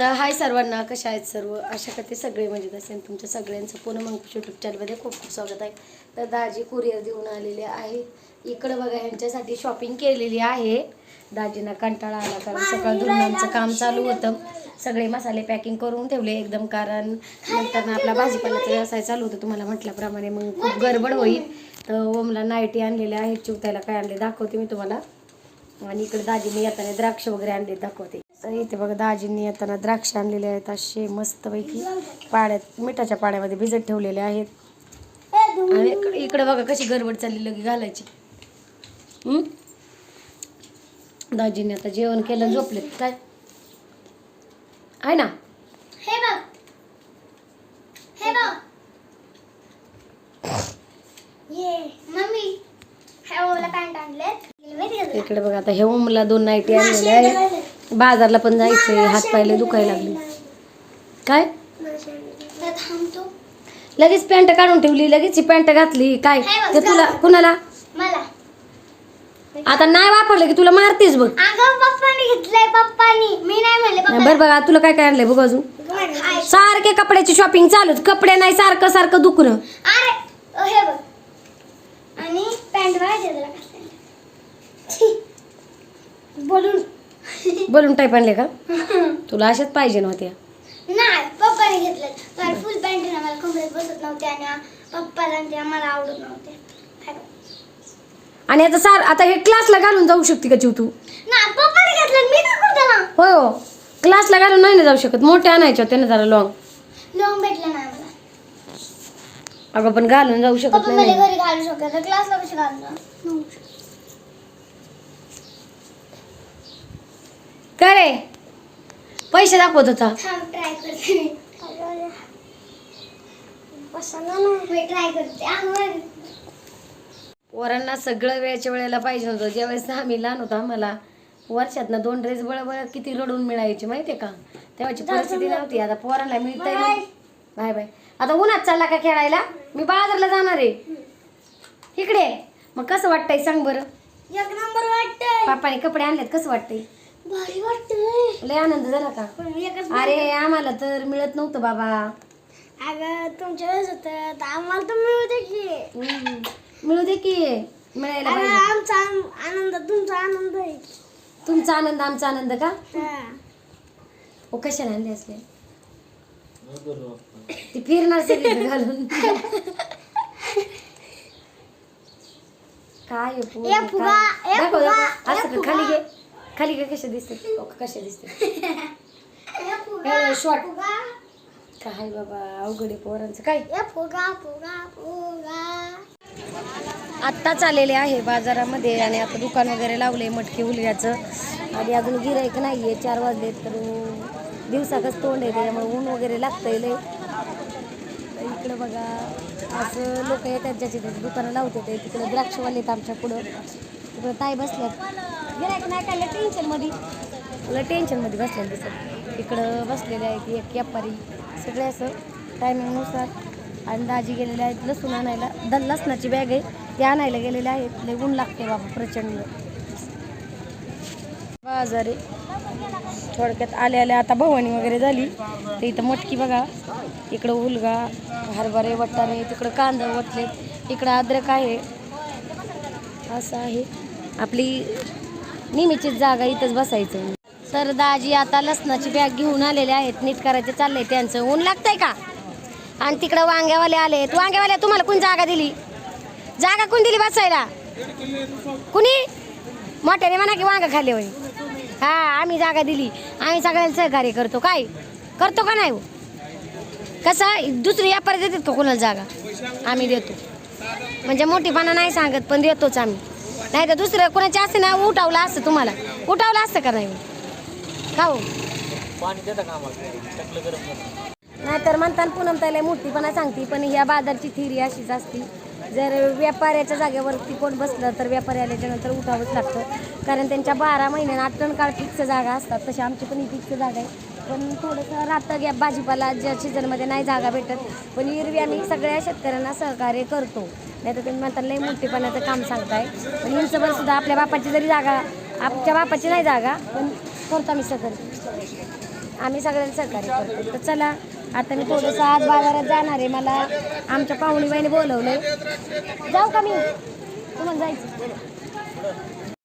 तर हाय सर्वांना कशा आहेत सर्व? आशा करते सगळे मजेत असेल. तुमच्या सगळ्यांचं पुन्हा मग यूट्यूब चॅनलमध्ये खूप खूप स्वागत आहे. तर दाजी कुरिअर देऊन आलेले आहे इकडं बघा ह्यांच्यासाठी शॉपिंग केलेली आहे. दाजींना कंटाळा आला कारण सकाळ दुर्नांचं काम चालू होतं. सगळे मसाले पॅकिंग करून ठेवले एकदम कारण नंतर ना आपला भाजीपाल्याचा व्यवसाय चालू होता. तुम्हाला म्हटल्याप्रमाणे मग खूप गडबड होईल. तर ओमला नाईटी आणलेल्या आहेत चिवतायला काय आणले दाखवते मी तुम्हाला. आणि इकडे दाजींनी येताना द्राक्ष वगैरे आणले दाखवते. तर इथे बघा दाजींनी येताना द्राक्ष आणलेले आहेत. असे मस्तपैकी पाण्यात मिठाच्या पाण्यामध्ये भिजत ठेवलेले आहेत. आणि इकडे इकडे बघा कशी गडबड चालली लगे घालायची? दाजींनी आता जेवण केलं झोपले काय? आहे ना? हे बघ. हे बघ. ये मम्मी हे ओला पॅन्ट आणलेत. इकडे बघा आता हे ओमला दोन नाईटी आणलेले आहेत. बाजारला पण जायचंय हात पायले दुखायला लागले. काय? लगेच पॅन्ट काढून ठेवली लगेच ही पॅन्ट घातली. काय? ते तुला कुणाला? आता नाही वापरलं की तुला मारतेच बघ. पप्पानी घेतलंय पप्पानी. मी नाही म्हणले पप्पा बरं बघा तुला काय काय आणलंय बघ अजून. सारखे कपड्याची शॉपिंग चालूच. कपडे नाही सारखं सारखं दुखणं. अरे अ, हे बघ. आणि पॅन्ट बोलून बोलून टाईप आणले का? तुला अशाच पाहिजे नव्हत्या. नाही पप्पाने घेतलं मला फुल पॅन्ट ना मला कमरेत बसत नव्हते आणि पप्पाला ते मला आवडत नव्हते. आणि आता सार आता हे क्लासला घालून जाऊ शकते का जीव तू नाही पप्पाने घेतलं मी दाखवू त्याला. होय हो. क्लासला घालून नाही ना जाऊ शकत. मोठे आणायचे होते ना जरा लॉंग लॉंग भेटलं नाही मला. अगं पण घालून जाऊ शकत पप्पा नाही. मला. घरी घालू शकतो क्लासला कशी घालू काय रे? पैसे दाखवत होता. थांब ट्राय करते. बसायला नाही मी ट्राय करते. आम्हाला पोरांना सगळं वेळच्या वेळेला पाहिजे होतं. ज्यावेळेस आम्ही लहान होतो आम्हाला वर्षातनं दोन ड्रेस बळबळ किती रडून मिळायचे माहितीये का? तेव्हाची परिस्थिती नव्हती. आता पोरांना मिळतंय ना. बाय. बाय आता उन्हात चालला का खेळायला? मी बाजारला जाणार आहे. इकडे मग कसं वाटतंय सांग बरं? एक नंबर वाटतंय. पापाने कपडे आणलेत कसं वाटतंय? भारी वाटतंय. लय आनंद झाला का? पण एकच अरे आम्हाला तर मिळत नव्हतं बाबा. अगं तुमच्या वेळेस होतं. तर आम्हाला तर मिळू दे की. हम्म. मिळू दे की. मिळायला अगं, पाहिजे. आमचा आन- आनंद तुमचा आनंद आहे. तुमचा आनंद आमचा आनंद का? हा. ओ कशाला आणले असले? ती फिरणार सगळी घालून. काय फुगा, असं फुगा. खाली घे. खाली घे कसे दिसते ओ, कसे दिसते ए फुगा, शॉर्ट. काय बाबा अवघड पोरांचं. काय? आत्ताच आलेले आहे बाजारामध्ये आणि आता दुकान वगैरे लावले मटकी हुलग्याचं आणि अजून गिराईक नाही आहे चार वाजले तर दिवसाकच तोंड आहे त्याच्यामुळे ऊन वगैरे लागतंय लय. इकडं बघा असं लोक येतात ज्याचे त्याचे दुकानं लावते ते तिकडं द्राक्षवाले आहेत आमच्या पुढं. तिकडं ताई बसल्यात. गिराईक नाही काय टेन्शनमध्ये लय टेन्शनमध्ये बसलेलं दिसत. इकडं बसलेले आहेत एक व्यापारी. सगळे असं टायमिंगनुसार आणि दाजी गेलेले आहेत लसूण आणायला. द लसणाची बॅग आहे. ते आणायला गेलेले आहेत. लय ऊन लागते बाबा प्रचंड. बाजार. आहे थोडक्यात आले आले. आता भवानी वगैरे झाली. तर इथं मटकी बघा. इकडं उलगा हरभरे वटाणे तिकडं कांदा वटले इकडं अद्रक आहे. असं आहे. आपली नेहमीचीच जागा इथंच बसायचं. तर दाजी आता लसणाची बॅग घेऊन आलेले आहेत. नीट करायचं चाललंय त्यांचं. ऊन लागतंय का? आणि तिकडं वांग्यावाले आलेत वांग्यावाल्या तुम्हाला कोण जागा दिली? जागा कोण दिली बसायला? कुणी? मोठ्याने म्हणा की वांगा खाल्ले होय. हा आम्ही जागा दिली. आम्ही सगळ्यांना सहकार्य करतो. काय? करतो का नाही हो? कसं? दुसरी व्यापारी देतात का कोणाला जागा? आम्ही देतो. म्हणजे मोठीपणा नाही सांगत पण देतोच आम्ही. नाही तर दुसरं कोणाचे असते ना उठावलं असतं तुम्हाला. उठावलं असतं का नाही? का हो? नाही तर म्हणताना पूनम ताईला मोठीपणा सांगते पण ह्या बाजारची थिरी अशीच असती. जर व्यापाऱ्याच्या जागेवरती कोण बसलं तर व्यापारी आल्याच्यानंतर उठावंच लागतं. कारण त्यांच्या बारा महिन्यानं आठ काळ फिक्स जागा असतात तशी आमची पण ही फिक्स जागा आहे. पण थोडंसं राहतं गॅप भाजीपाला ज्या सीझनमध्ये नाही जागा भेटत पण एरवी आम्ही सगळ्या शेतकऱ्यांना सहकार्य करतो. नाही तर तुम्ही म्हणता लई मोठेपणाचं काम सांगताय. पण यांचं सुद्धा आपल्या बापाची जरी जागा आपल्या बापाची नाही जागा पण करतो आम्ही सगळं. आम्ही सगळ्यांना सहकार्य करतो. तर चला आता मी थोडंसं आज बाजारात जाणार आहे. मला आमच्या पाहुणीबाईने बोलवलं जाऊ का मी? तुम्हाला जायचं.